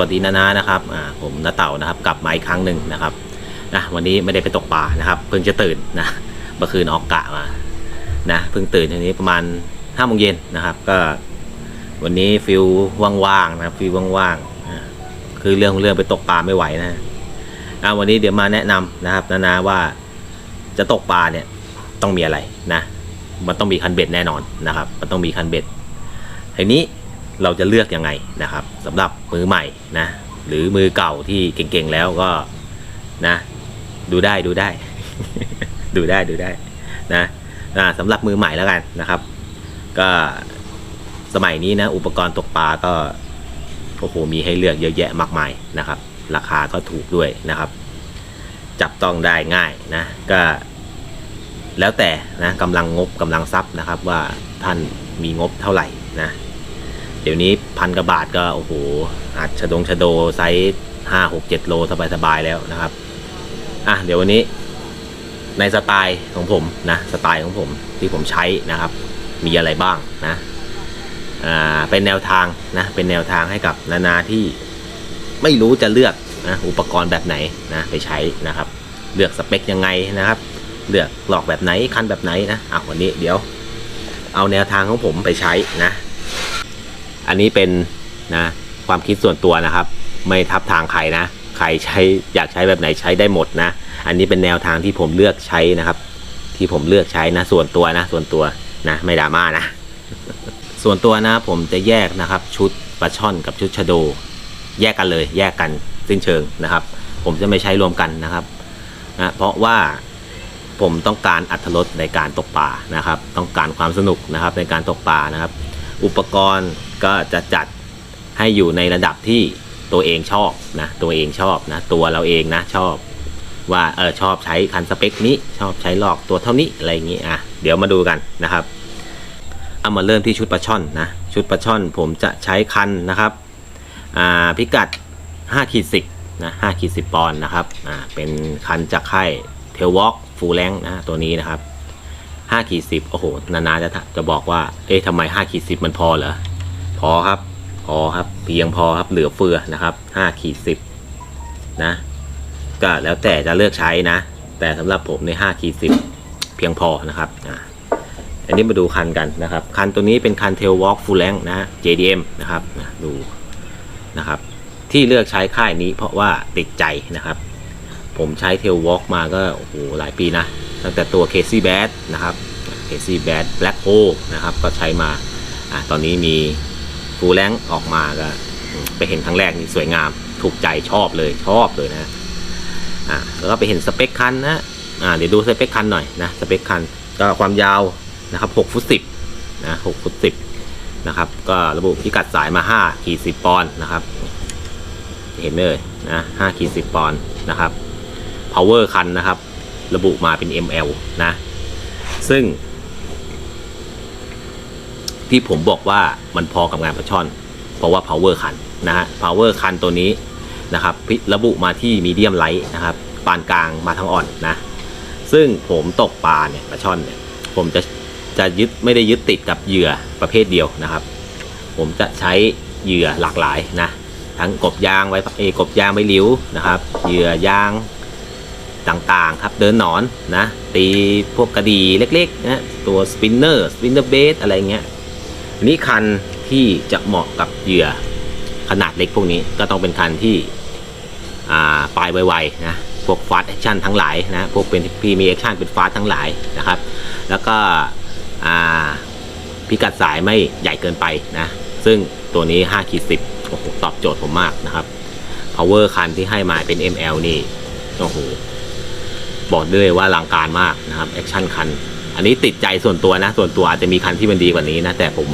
วัสดีนานานะครับผมนาเต่านะครับกลับมาอีกครั้งหนึ่งนะครับนะวันนี้ไม่ได้ไปตกปลานะครับเพิ่งจะตื่นนะเมื่อคืนออกกะมานะเพิ่งตื่นทีนี้ประมาณห้าโมงเย็นนะครับ ก็ วันนี้ฟิลว่างๆนะครับฟิลว่างๆคือเรื่องของเรื่องไปตกปลาไม่ไหวนะอ่าวันนี้เดี๋ยวมาแนะนำนะครับนานาว่าจะตกปลาเนี่ยต้องมีอะไรนะ มันต้องมีคันเบ็ดแน่นอนนะครับ มันต้องมีคันเบ็ดทีนี้ เราจะเลือกยังไงนะครับสำหรับมือใหม่นะหรือมือเก่าที่เก่งๆแล้วก็นะ ดูได้ดูได้ ดูได้ดูได้นะอ่าสำหรับมือใหม่แล้วกันนะครับ ก็สมัยนี้นะอุปกรณ์ตกปลาก็โอ้โหมีให้เลือกเยอะแยะมากมายนะครับ ราคาก็ถูกด้วยนะครับ จับต้องได้ง่ายนะ ก็แล้วแต่นะกำลังงบกำลังทรัพย์นะครับ ว่าท่านมีงบเท่าไหร่นะ เดี๋ยวนี้พันกว่าบาทก็โอ้โหอาจชะดงชะโดไซส์ห้าหกเจ็ดโลสบายๆแล้วนะครับ อะเดี๋ยววันนี้ในสไตล์ของผมนะสไตล์ของผมที่ผมใช้นะครับ มีอะไรบ้างนะอ่าเป็นแนวทางนะเป็นแนวทางให้กับนานาที่ไม่รู้จะเลือกนะอุปกรณ์แบบไหนนะไปใช้นะครับ เลือกสเปคยังไงนะครับ เลือกหลอกแบบไหนคันแบบไหนนะอะวันนี้เดี๋ยว เอาแนวทางของผมไปใช้นะ อันนี้เป็นนะความคิดส่วนตัวนะครับ ไม่ทับทางใครนะ ใครใช้อยากใช้แบบไหนใช้ได้หมดนะ อันนี้เป็นแนวทางที่ผมเลือกใช้นะครับ ที่ผมเลือกใช้นะ ส่วนตัวนะ ส่วนตัวนะ ไม่ดราม่านะ ส่วนตัวนะผมจะแยกนะครับ ชุดปลาช่อนกับชุดชะโด แยกกันเลย แยกกันสิ้นเชิงนะครับ ผมจะไม่ใช้รวมกันนะครับนะเพราะว่าผมต้องการอัธรสในการตกปลานะครับ ต้องการความสนุกนะครับในการตกปลานะครับ อุปกรณ์ก็จะจัดให้อยู่ในระดับที่ตัวเองชอบนะตัวเองชอบนะตัวเราเองนะชอบ ว่าเออชอบใช้คันสเปคนี้ชอบใช้ลอกตัวเท่านี้อะไรอย่างนี้อะเดี๋ยวมาดูกันนะครับเอามาเริ่มที่ชุดปลาช่อนนะชุดปลาช่อนผมจะใช้คันนะครับอ่าพิกัด5ขีด10นะ5ขีด10ปอนด์นะครับอ่าเป็นคันจากค่ายเทลวอล์กฟูลแลงนะตัวนี้นะครับ 5ขีด10โอ้โห นานาจะจะบอกว่า เอ๊ะทำไม5ขีด10มันพอเหรอ พอครับ พอครับ เพียงพอครับ เหลือเฟือนะครับ5ขีด10นะ ก็แล้วแต่จะเลือกใช้นะ แต่สำหรับผมใน5ขีด10เพียงพอนะครับอ่าอันนี้มาดูคันกันนะครับ คันตัวนี้เป็นคัน Tail Walk Full Length นะฮะ JDM นะครับนะดูนะครับ ที่เลือกใช้ค่ายนี้เพราะว่าติดใจนะครับ ผมใช้ Tail Walk มาก็โอ้โหหลายปีนะ ตั้งแต่ตัว Casey Bad นะครับ Casey Bad Black Hole นะครับ ก็ใช้มาอตอนนี้มี Full Length ออกมาก็ไปเห็นครั้งแรกนี่สวยงามถูกใจชอบเลยชอบเลยนะอ่าแล้วก็ไปเห็นสเปคคันนะอ่าเดี๋ยวดูสเปคคันหน่อยนะสเปคคันก็ความยาวนะครับ6ฟุต10นะ6ฟุต10นะครับก็ระบุพิกัดสายมา5ขีด10ปอนด์นะครับ เห็นเลยนะ5ขีด10ปอนด์นะครับ power คันนะครับ ระบุมาเป็น ml นะ ซึ่ง ที่ผมบอกว่ามันพอกับงานปลาช่อน เพราะว่า power คันนะฮะ power คันตัวนี้นะครับระบุมาที่มีเดียมไลท์นะครับปานกลางมาทางอ่อนนะ ซึ่งผมตกปลาเนี่ยปลาช่อนเนี่ยผมจะจะยึดไม่ได้ยึดติดกับเหยื่อประเภทเดียวนะครับ ผมจะใช้เหยื่อหลากหลายนะทั้งกบยางไว้เอกบยางไว้ลิ้วนะครับ เหยื่อยาง ต่างๆครับ เดินหนอนนะ ตีพวกกระดีเล็กๆนะตัวสปินเนอร์สปินเนอร์เบสอะไรเงี้ยอันนี้คันที่จะเหมาะกับเหยื่อขนาดเล็กพวกนี้ก็ต้องเป็นคันที่ปลายไวๆนะพวกฟาสแอคชั่นทั้งหลายนะพวกเป็นพีมีแอคชั่นเป็นฟาสทั้งหลายนะครับ แล้วก็พิกัดสายไม่ใหญ่เกินไปนะซึ่งตัวนี้5ขีด10โอ้โหตอบโจทย์ผมมากนะครับ power คันที่ให้มาเป็น ML นี่โอ้โห บอกได้เลยว่าลังการมากนะครับแอคชั่นคัน อันนี้ติดใจส่วนตัวนะ ส่วนตัวอาจจะมีคันที่มันดีกว่านี้นะ แต่ผม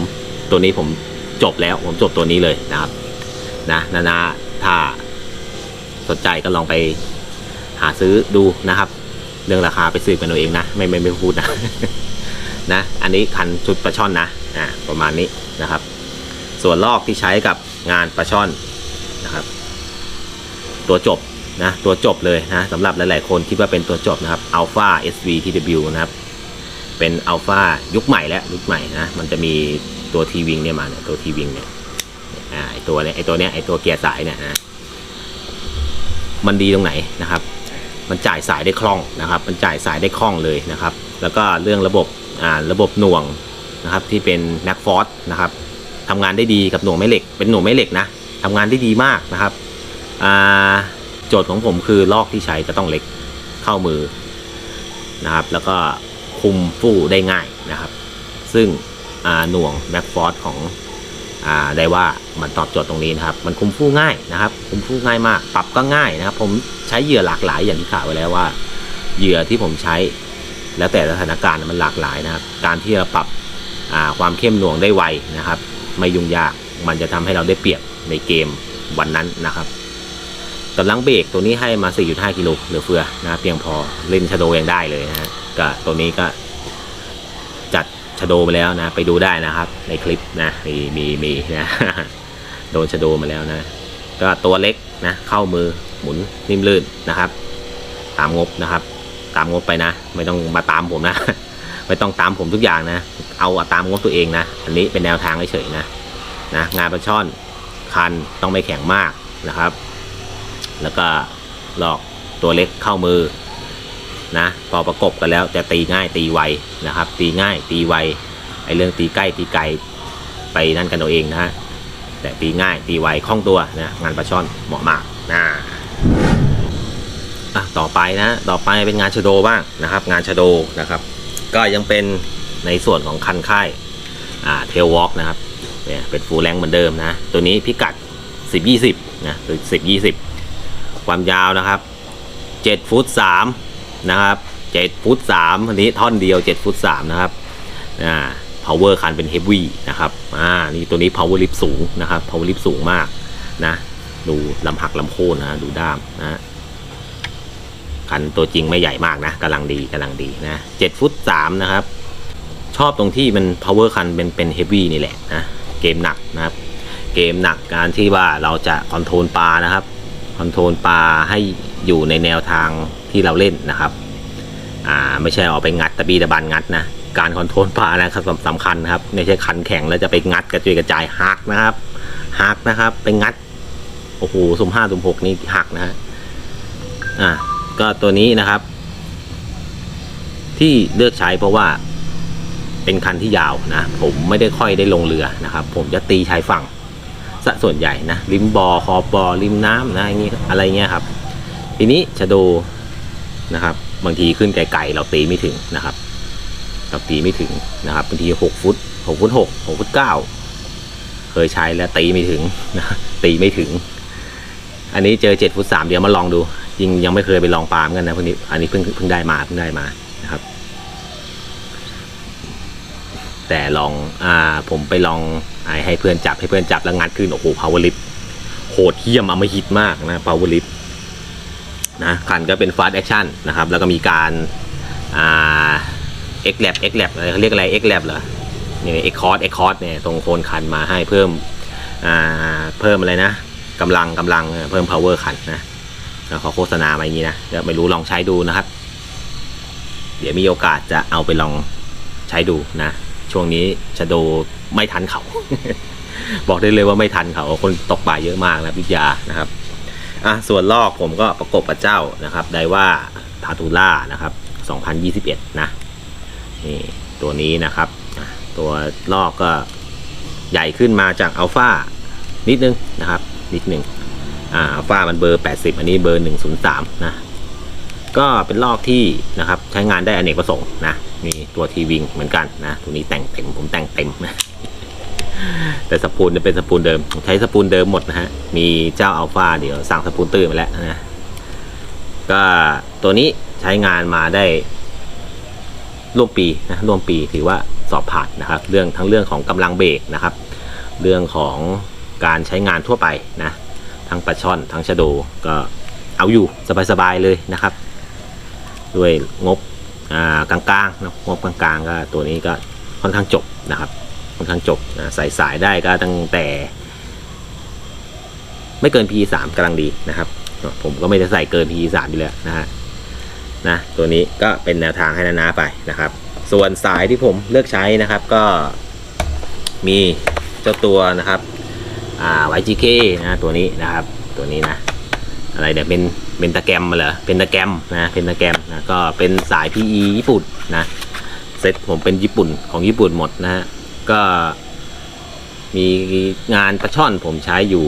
ตัวนี้ผมจบแล้วผมจบตัวนี้เลยนะครับ นะนานาถ้าสนใจก็ลองไปหาซื้อดูนะครับ เรื่องราคาไปซื้อกันเอาเองนะ ไม่ไม่ไม่พูดนะนะ อันนี้คันชุดปลาช่อนนะอ่าประมาณนี้นะครับ ส่วนลอกที่ใช้กับงานปลาช่อนนะครับ ตัวจบ นะตัวจบเลยนะสำหรับหลาย ๆ คนคิดว่าเป็นตัวจบนะครับ Alpha SV TW นะครับ เป็น Alpha ยุคใหม่แล้วยุคใหม่นะมันจะมีตัวทีวิงเนี่ยมาเนี่ยตัวทีวิงเนี่ยไอตัวเนี้ยไอตัวเนี้ยไอตัวเกียร์สายเนี่ยนะมันดีตรงไหนนะครับ มันจ่ายสายได้คล่องนะครับ มันจ่ายสายได้คล่องเลยนะครับ แล้วก็เรื่องระบบอ่าระบบหน่วงนะครับที่เป็นแม็กฟอร์นะครับทำงานได้ดีกับหน่วงแม่เหล็ก เป็นหน่วงแม่เหล็กนะทำงานได้ดีมากนะครับอ่า โจทย์ของผมคือลอกที่ใช้จะต้องเล็กเข้ามือนะครับ แล้วก็คุมฟู่ได้ง่ายนะครับ ซึ่งหน่วงแม็กฟอร์ของอได้ว่ามันตอบโจทย์ตรงนี้นะครับ มันคุมฟู่ง่ายนะครับ คุมฟู่ง่ายมาก ปรับก็ง่ายนะครับ ผมใช้เหยื่อหลากหลายอย่างที่ข่าวไว้แล้วว่า เหยื่อที่ผมใช้ แล้วแต่สถานการณ์มันหลากหลายนะครับ การที่เราปรับความเข้มหน่วงได้ไวนะครับ ไม่ยุ่งยาก มันจะทำให้เราได้เปรียบในเกมวันนั้นนะครับ กำลังเบรกตัวนี้ให้มา 4.5 กิโลเหลือเฟือนะเพียงพอเล่นชะโดยังได้เลยนะฮะก็ตัวนี้ก็จัดชะโดมาแล้วนะไปดูได้นะครับ ในคลิปนะมีมีมีนะโดนชะโดมาแล้วนะ ก็ตัวเล็กนะเข้ามือหมุนนิ่มลื่นนะครับ ตามงบนะครับ ตามงบไปนะ ไม่ต้องมาตามผมนะ ไม่ต้องตามผมทุกอย่างนะ เอาตามงบตัวเองนะอันนี้เป็นแนวทางเฉยๆนะนะงานปลาช่อนคันต้องไม่แข็งมากนะครับ แล้วก็หลอกตัวเล็กเข้ามือนะพอประกบกันแล้วจะตีง่ายตีไวนะครับ ตีง่ายตีไวไอเรื่องตีใกล้ตีไกลไปนั่นกันเอาเองนะฮะแต่ตีง่ายตีไวคล่องตัวนะงานปลาช่อนเหมาะมากนะอะต่อไปนะต่อไปเป็นงานชโดบ้างนะครับ งานชโดนะครับ ก็ยังเป็นในส่วนของคันค่ายอ่าเทลวอล์กนะครับเนี่ยเป็นฟูลแรงเหมือนเดิมนะ ตัวนี้พิกัด 10 20นะคือ10 20 ความยาวนะครับ7ฟุต3นะครับ7ฟุต3อันนี้ท่อนเดียว7ฟุต3นะครับอ่า power คันเป็น heavy นะครับอ่านี่ตัวนี้ power lift สูงนะครับ power lift สูงมากนะดูลำหักลำโค่นนะดูด้ามนะคันตัวจริงไม่ใหญ่มากนะกำลังดีกำลังดีนะเจ็ดฟุตสามนะครับชอบตรงที่มัน power คันเป็นเป็น heavy นี่แหละนะเกมหนักนะครับ เกมหนักการที่ว่าเราจะคอนโทรลปลานะครับ คอนโทรลปลาให้อยู่ในแนวทางที่เราเล่นนะครับ อ่าไม่ใช่ออกไปงัดตะบีตะบันงัดนะ การคอนโทรลปลานะครับสำสำคัญนะครับไม่ใช่คันแข็งแล้วจะไปงัดกระจุยกระจายหักนะครับหักนะครับ ไปงัดโอ้โหสุ่มห้าสุ่มหกนี่หักนะฮะอ่าก็ตัวนี้นะครับ ที่เลือกใช้เพราะว่าเป็นคันที่ยาวนะ ผมไม่ได้ค่อยได้ลงเรือนะครับ ผมจะตีชายฝั่ง ซะส่วนใหญ่นะริมบอ่อขอบบอ่อริมน้ำนะอย่างงี้อะไรเงี้ยครับ ทีนี้ชะโดนะครับ บางทีขึ้นไกลๆเราตีไม่ถึงนะครับเราตีไม่ถึงนะครับบางทีหกฟุตหกฟุตหกหกฟุตเก้าเคยใช้แล้วตีไม่ถึงนะตีไม่ถึง อันนี้เจอเจ็ดฟุตสามเดี๋ยวมาลองดูจริงยังไม่เคยไปลองปามกันนะพวกนี้อันนี้เพิ่งเพิ่งได้มาเพิ่งได้มานะครับ แต่ลองอ่าผมไปลองให้เพื่อนจับให้เพื่อนจับแล้วงัดขึ้นโอ้โห power lift โหดเหี้ยมอมาฮิตมากนะ power lift นะคันก็เป็น fast action นนะครับ แล้วก็มีการอ่า x lab x lab อะไรเขาเรียกอะไร x lab เหรอเนี่ย x cos x cos เอ็กคอร์สเนี่ยตรงโคนคันมาให้เพิ่มอ่าเพิ่มอะไรนะกำลังกำลังเพิ่ม power คันนะแล้วเขาโฆษณามาอย่างนี้นะเดี๋ยวไม่รู้ลองใช้ดูนะครับ เดี๋ยวมีโอกาสจะเอาไปลองใช้ดูนะ ช่วงนี้ชะโดไม่ทันเขา บอกได้เลยว่าไม่ทันเขาคนตกป่าเยอะมากนะวิทยานะครับอะส่วนลอกผมก็ประกบกับเจ้านะครับไดว่าทาทูล่านะครับ 2021 นะนี่ตัวนี้นะครับ ตัวลอกก็ใหญ่ขึ้นมาจากอัลฟานิดนึงนะครับ นิดนึงอ่าฝ้ามันเบอร์ 80 อันนี้เบอร์ 103 นะ ก็เป็นลอกที่นะครับใช้งานได้อเนกประสงค์นะ ตัวทีวิงเหมือนกันนะตัวนี้แต่งเต็มผมแต่งเต็มนะแต่สปูลจะเป็นสปูลเดิม ใช้สปูลเดิมหมดนะฮะ มีเจ้าอัลฟาเดี๋ยวสั่งสปูลตื้นมาแล้วนะ ก็ตัวนี้ใช้งานมาได้ร่วมปีนะร่วมปีถือว่าสอบผ่านนะครับ เรื่องทั้งเรื่องของกำลังเบรกนะครับ เรื่องของการใช้งานทั่วไปนะ ทั้งปลาช่อนทั้งชะโดก็เอาอยู่สบายๆเลยนะครับ ด้วยงบ กลางๆนะงบกลางๆก็ตัวนี้ก็ค่อนข้างจบนะครับค่อนข้างจบนะใส่สายได้ก็ตั้งแต่ ไม่เกิน P3 กำลังดีนะครับ ผมก็ไม่ได้ใส่เกิน P3 อยู่แล้วนะฮะนะตัวนี้ก็เป็นแนวทางให้นานาไปนะครับ ส่วนสายที่ผมเลือกใช้นะครับก็มีเจ้าตัวนะครับ อ่า YGK นะตัวนี้นะครับ ตัวนี้นะ อะไรเนี่ยเป็น เป็นตะแกรมมาเหรอเป็นตะแกรมนะเป็นตะแกรมนะก็เป็นสาย PE ญี่ปุ่นนะเซ็ตผมเป็นญี่ปุ่นของญี่ปุ่นหมดนะฮะก็มีงานปลาช่อนผมใช้อยู่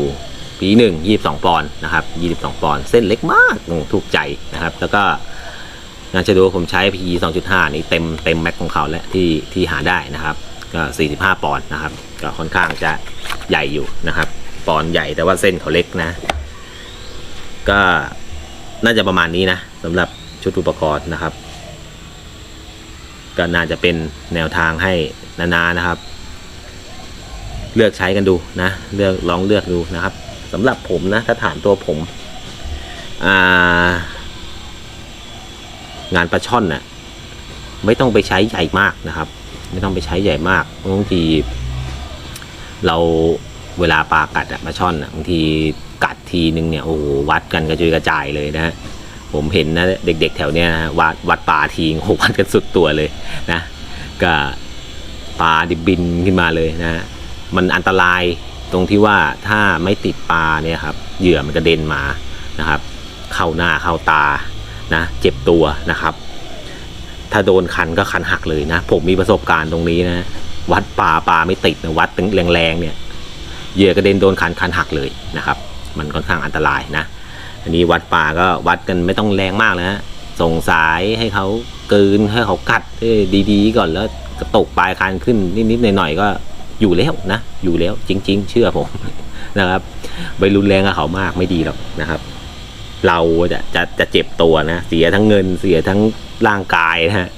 ปีหนึ่งยี่สิบสองปอนด์นะครับยี่สิบสองปอนด์เส้นเล็กมากถูกใจนะครับ แล้วก็งานชะโดผมใช้ PE สองจุดห้านี่เต็มเต็มแม็กของเขาแล้วที่ที่หาได้นะครับก็สี่สิบห้าปอนด์นะครับ ก็ค่อนข้างจะใหญ่อยู่นะครับ ปอนด์ใหญ่แต่ว่าเส้นเขาเล็กนะ ก็ น่าจะประมาณนี้นะสำหรับชุดอุปกรณ์นะครับ ก็น่าจะเป็นแนวทางให้นานานะครับ เลือกใช้กันดูนะเลือกลองเลือกดูนะครับสำหรับผมนะถ้าถามตัวผมางานปลาช่อนน่ะไม่ต้องไปใช้ใหญ่มากนะครับ ไม่ต้องไปใช้ใหญ่มากบางที เราเวลาปลากัดอะปลาช่อนอะบางที กัดทีนึงเนี่ยโอ้โหวัดกันกระจุยกระจายเลยนะฮะผมเห็นนะเด็ก ๆ แถวเนี้ยนะวัดวัดปลาทีโอ้โหวัดกันสุดตัวเลยนะก็ปลาดิบบินขึ้นมาเลยนะ มันอันตรายตรงที่ว่าถ้าไม่ติดปลาเนี่ยครับเหยื่อมันกระเด็นมานะครับ เข้าหน้าเข้าตานะ เจ็บตัวนะครับ ถ้าโดนคันก็คันหักเลยนะ ผมมีประสบการณ์ตรงนี้นะ วัดปลาปลาไม่ติดนะวัดถึงแรงๆเนี่ยเหยื่อกระเด็นโดนคันคันหักเลยนะครับ มันค่อนข้างอันตรายนะ อันนี้วัดปลาก็วัดกันไม่ต้องแรงมากนะฮะส่งสายให้เขากลืนให้เขากัดดีๆ ก่อนแล้วกระตกปลายคันขึ้นนิดๆหน่อยๆก็อยู่แล้วนะอยู่แล้วจริง ๆ เชื่อผมนะครับไปรุนแรงกับเขามากไม่ดีหรอกนะครับ เราจะจะจะเจ็บตัวนะเสียทั้งเงินเสียทั้งร่างกายนะฮะ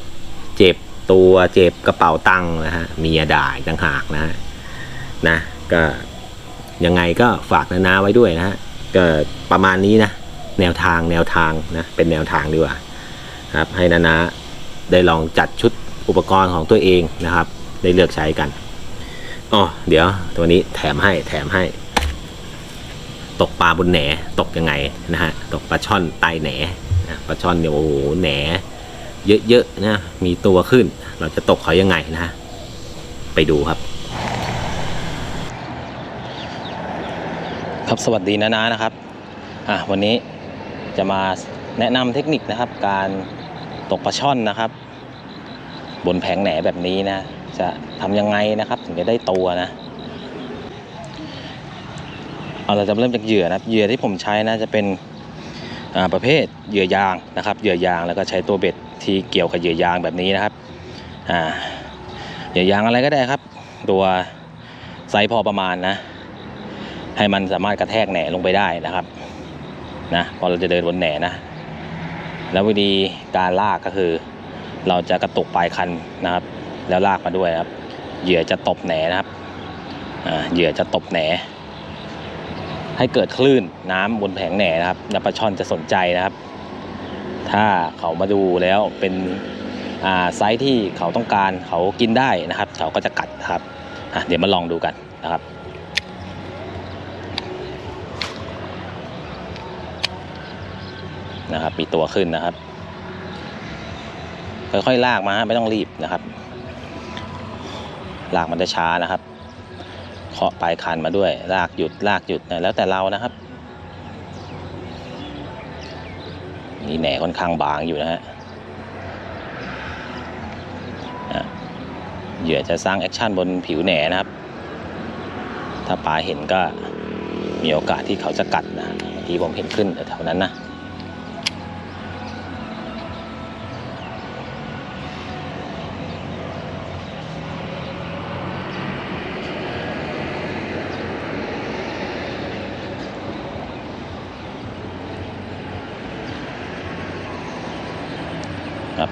เจ็บตัวเจ็บกระเป๋าตังค์นะฮะเมียด่าอีกต่างหากนะฮะนะก็ ยังไงก็ฝากนานาไว้ด้วยนะฮะก็ประมาณนี้นะแนวทางแนวทางนะเป็นแนวทางดีกว่าครับให้นานาได้ลองจัดชุดอุปกรณ์ของตัวเองนะครับ ได้เลือกใช้กันอ๋อเดี๋ยวตัวนี้แถมให้แถมให้ ตกปลาบนแหนตกยังไงนะฮะตกปลาช่อนใต้แหนนะปลาช่อนเนี่ยโอ้โหแหน เยอะๆนะมีตัวขึ้น เราจะตกเขายังไงนะฮะไปดูครับ ครับสวัสดีนะนะนะครับอะวันนี้จะมาแนะนำเทคนิคนะครับ การตกปลาช่อนนะครับ บนแผงแหนแบบนี้นะ จะทำยังไงนะครับ ถึงจะได้ตัวนะเอาเราจะเริ่มจากเหยื่อนะครับเหยื่อที่ผมใช้นะจะเป็นอ่าประเภทเหยื่อยางนะครับ เหยื่อยางแล้วก็ใช้ตัวเบ็ดที่เกี่ยวกับเหยื่อยางแบบนี้นะครับอ่าเหยื่อยางอะไรก็ได้ครับ ตัวไซส์พอประมาณนะ ให้มันสามารถกระแทกแหน่ลงไปได้นะครับนะพอเราจะเดินบนแหน่นะ แล้ววิธีการลากก็คือ เราจะกระตุกปลายคันนะครับ แล้วลากมาด้วยครับ เหยื่อจะตบแหน่นะครับเหยื่อจะตบแหนให้เกิดคลื่นน้ำบนแผงแหน่นะครับแล้วปลาช่อนจะสนใจนะครับ ถ้าเขามาดูแล้วเป็นไซส์ที่เขาต้องการเขากินได้นะครับ เขาก็จะกัดครับเดี๋ยวมาลองดูกันนะครับ นะครับมีตัวขึ้นนะครับ ค่อยๆลากมาไม่ต้องรีบนะครับ ลากมันจะช้านะครับเคาะปลายคันมาด้วย ลากหยุดลากหยุดนะแล้วแต่เรานะครับนี่แหน่ค่อนข้างบางอยู่นะฮะเหยื่อจะสร้างแอคชั่นบนผิวแหน่นะครับ ถ้าปลาเห็นก็มีโอกาสที่เขาจะกัดนะที่ผมเห็นขึ้นแถวๆนั้นนะ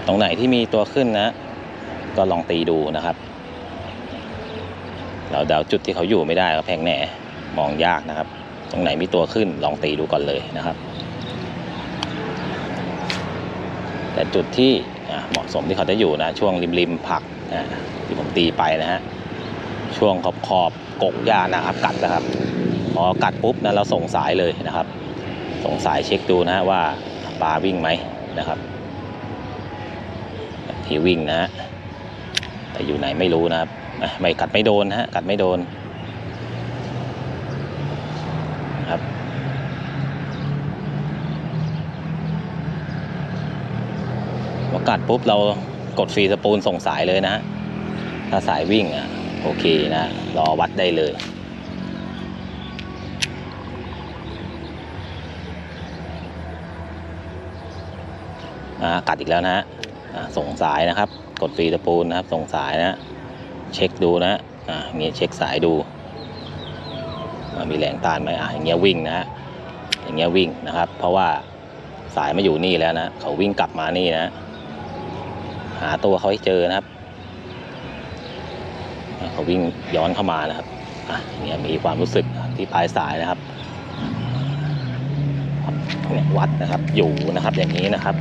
ตรงไหนที่มีตัวขึ้นนะ ก็ลองตีดูนะครับ เราเดาจุดที่เขาอยู่ไม่ได้ก็แพงแหน่มองยากนะครับ ตรงไหนมีตัวขึ้นลองตีดูก่อนเลยนะครับ แต่จุดที่เหมาะสมที่เขาจะอยู่นะช่วงริมริมๆผักที่ผมตีไปนะฮะช่วงขอบขอบกกหญ้านะครับกัดนะครับพอกัดปุ๊บนะเราส่งสายเลยนะครับ ส่งสายเช็คดูนะฮะว่าปลาวิ่งไหมนะครับ ที่วิ่งนะฮะแต่อยู่ไหนไม่รู้นะครับไม่กัดไม่โดนฮะกัดไม่โดนครับว่ากัดปุ๊บเรากดฟรีสปูลส่งสายเลยนะ ถ้าสายวิ่งอะโอเคนะ รอวัดได้เลยกัดอีกแล้วนะฮะ ส่งสายนะครับ กดฟรีสปูลนะครับ ส่งสายนะเช็คดูนะอ่าเงี้ยเช็คสายดู มีแรงต้านไหมอ่าอย่างเงี้ยวิ่งนะฮะอย่างเงี้ยวิ่งนะครับ เพราะว่าสายมาอยู่นี่แล้วนะเขาวิ่งกลับมานี่นะ หาตัวเขาให้เจอนะครับเขาวิ่งย้อนเข้ามานะครับอะอย่างเงี้ยมีความรู้สึกที่ปลายสายนะครับวัดนะครับอยู่นะครับอย่างนี้นะครับ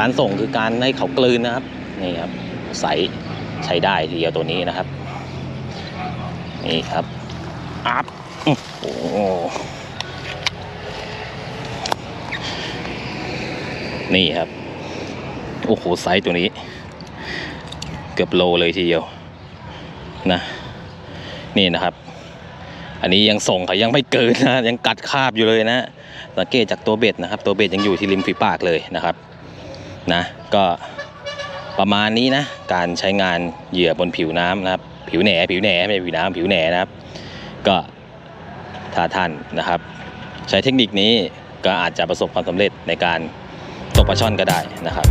การส่งคือการให้เขากลืนนะครับนี่ครับใสใช้ได้ทีเดียวตัวนี้นะครับนี่ครับอัพโอ้โหนี่ครับโอ้โหไซส์ตัวนี้ เกือบโลเลยทีเดียวนะนี่นะครับ อันนี้ยังส่งเขายังไม่เกินนะยังกัดคาบอยู่เลยนะสังเกตจากตัวเบ็ดนะครับ ตัวเบ็ดยังอยู่ที่ริมฝีปากเลยนะครับ นะก็ประมาณนี้นะการใช้งานเหยื่อบนผิวน้ำนะครับ ผิวแหนผิวแหนไม่ใช่ผิวน้ำผิวแหนนะครับ ก็ถ้าท่านนะครับ ใช้เทคนิคนี้ก็อาจจะประสบความสำเร็จในการตกปลาช่อนก็ได้นะครับ